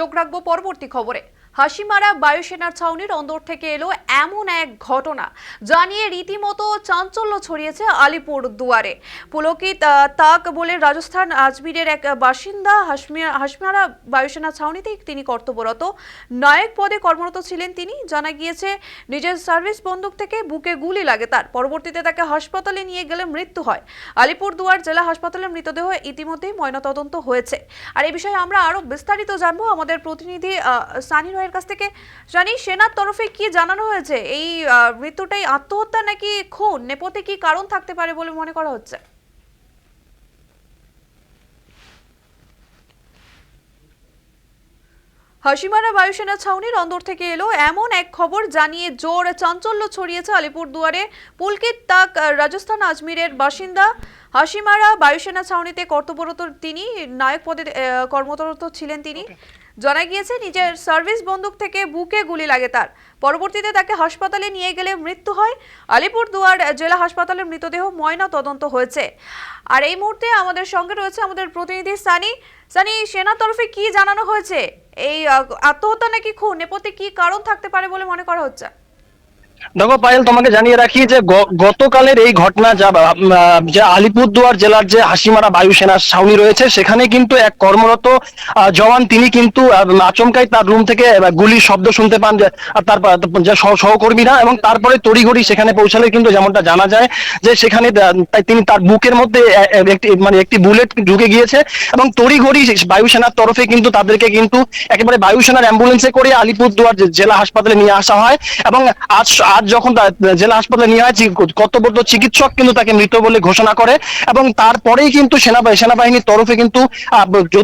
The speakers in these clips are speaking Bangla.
চোখ রাখব পরবর্তী খবরে। হাসিমারা বায়ুসেনার ছাউনির অন্দর থেকে এলো এমন এক ঘটনা জানিয়ে রীতিমতো চাঞ্চল্য ছড়িয়েছে আলিপুর দুয়ারে। পুলকিত তাক বলে রাজস্থান আজমিরের এক বাসিন্দা হাসমারা বায়ুসেনা ছাউনিতে তিনি কর্তব্যরত। নায়ক পদে কর্মরত ছিলেন তিনি। জানা গিয়েছে নিজের সার্ভিস বন্দুক থেকে বুকে গুলি লাগে তার। পরবর্তীতে তাকে হাসপাতালে নিয়ে গেলে মৃত্যু হয়। আলিপুর দুয়ার জেলা হাসপাতালে মৃতদেহ ইতিমধ্যেই ময়নাতদন্ত হয়েছে। আর এই বিষয়ে আমরা আরও বিস্তারিত জানব। আমাদের প্রতিনিধি আহ, রয়ের কাছ থেকে। জানি সেনার তরফে কি জানানো হয়েছে? এই মৃত্যুটাই আত্মহত্যা নাকি খুন? নেপথ্যে কি কারণ থাকতে পারে বলে মনে করা হচ্ছে? হাসিমারা বায়ুসেনা ছাউনির অন্দর থেকে এলো। এমন এক খবর জানিয়ে জোর চাঞ্চল্য ছড়িয়েছে আলিপুর দুয়ারে পুলকিত তাক রাজস্থান আজমিরের বাসিন্দা হাসিমারা বায়ুসেনা ছাউনিতে কর্তব্যরত তিনি। নায়ক পদে কর্মরত ছিলেন তিনি। জানা গিয়েছে, নিজের সার্ভিস বন্দুক থেকে বুকে গুলি লাগে তার। পরবর্তীতে তাকে হাসপাতালে নিয়ে গেলে মৃত্যু হয়। আলিপুর দুয়ার জেলা হাসপাতালে মৃতদেহ ময়না তদন্ত হয়েছে। আর এই মুহূর্তে আমাদের সঙ্গে রয়েছে আমাদের প্রতিনিধি সানি। সানি, সেনা তরফে কি জানানো হয়েছে? এই আত্মহত্যা নাকি খুন? নেপথ্যে কি কারণ থাকতে পারে বলে মনে করা হচ্ছে? দেখো পায়েল, তোমাকে জানিয়ে রাখি যে গতকালের এই ঘটনা যা যে আলিপুরদুয়ার জেলার যে হাসিমারা বায়ুসেনার ছাউনি রয়েছে, সেখানে কিন্তু এক কর্মরত জওয়ান তিনি কিন্তু আচমকাই তার রুম থেকে গুলির শব্দ শুনতে পান তার সহকর্মীরা এবং তারপরে তড়িঘড়ি সেখানে পৌঁছালে কিন্তু যেমনটা জানা যায় যে সেখানে তিনি তার বুকের মধ্যে একটি মানে একটি বুলেট ঢুকে গিয়েছে এবং তড়িঘড়ি বায়ুসেনার তরফে কিন্তু তাদেরকে কিন্তু একেবারে বায়ুসেনার অ্যাম্বুলেন্সে করে আলিপুরদুয়ার জেলা হাসপাতালে নিয়ে আসা হয় এবং আজ আজ যখন জেলা হাসপাতালে নিয়ে হয় কর্তব্যরত চিকিৎসক কিন্তু তাকে মৃত বলে ঘোষণা করে এবং তারপরেই কিন্তু সেনা সেনাবাহিনীর তরফে কিন্তু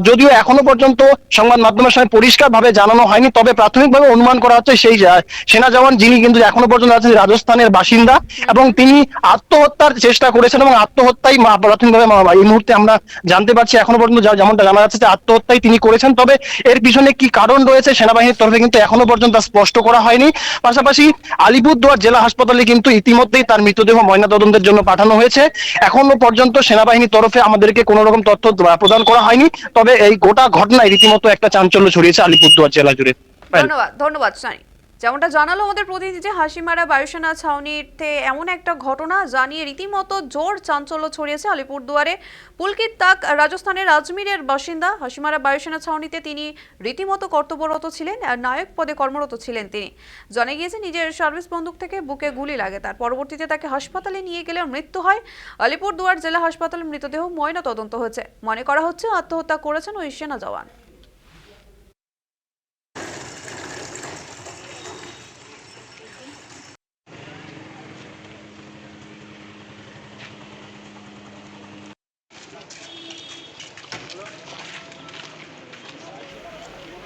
যদিও এখনও পর্যন্ত সংবাদ মাধ্যমের পরিষ্কার ভাবে জানানো হয়নি, তবে প্রাথমিকভাবে অনুমান করা হচ্ছে সেই সেনা জওয়ান যিনি কিন্তু এখনও পর্যন্ত আছেন, রাজস্থানের বাসিন্দা এবং তিনি আত্মহত্যার চেষ্টা করেছেন এবং আত্মহত্যাই প্রাথমিকভাবে এই মুহূর্তে আমরা জানতে পারছি, এখনও পর্যন্ত যেমনটা জানা যাচ্ছে যে আত্মহত্যাই তিনি করেছেন, তবে এর পিছনে কি কারণ রয়েছে সেনাবাহিনীর তরফে কিন্তু এখনও পর্যন্ত স্পষ্ট করা হয়নি। পাশাপাশি আলিপুরদুয়ার জেলা হাসপাতালে কিন্তু ইতিমধ্যেই তার মৃতদেহ ময়নাতদন্তের জন্য পাঠানো হয়েছে। এখনও পর্যন্ত সেনাবাহিনীর তরফে আমাদেরকে কোনো রকম তথ্য প্রদান করা হয়নি, তবে এই গোটা ঘটনায় রীতিমতো একটা চাঞ্চল্য ছড়িয়েছে আলিপুরদুয়ার জেলা জুড়ে। ধন্যবাদ ধন্যবাদ যেমনটা জানালো আমাদের প্রতিনিধি যে হাসিমারা বায়ুসেনা ছাউনিতে এমন একটা ঘটনা জানিয়ে রীতিমতো জোর চাঞ্চল্য ছড়িয়েছে আলিপুরদুয়ারে। পুলকিত তাক রাজস্থানের আজমিরের বাসিন্দা হাসিমারা বায়ুসেনা ছাউনিতে তিনি রীতিমতো কর্তব্যরত ছিলেন নায়ক পদে কর্মরত ছিলেন তিনি। জানা গিয়েছে নিজের সার্ভিস বন্দুক থেকে বুকে গুলি লাগে, তার পরবর্তীতে তাকে হাসপাতালে নিয়ে গেলে মৃত্যু হয়। আলিপুরদুয়ার জেলা হাসপাতালে মৃতদেহ ময়না তদন্ত হয়েছে। মনে করা হচ্ছে আত্মহত্যা করেছেন ওই সেনা জওয়ান।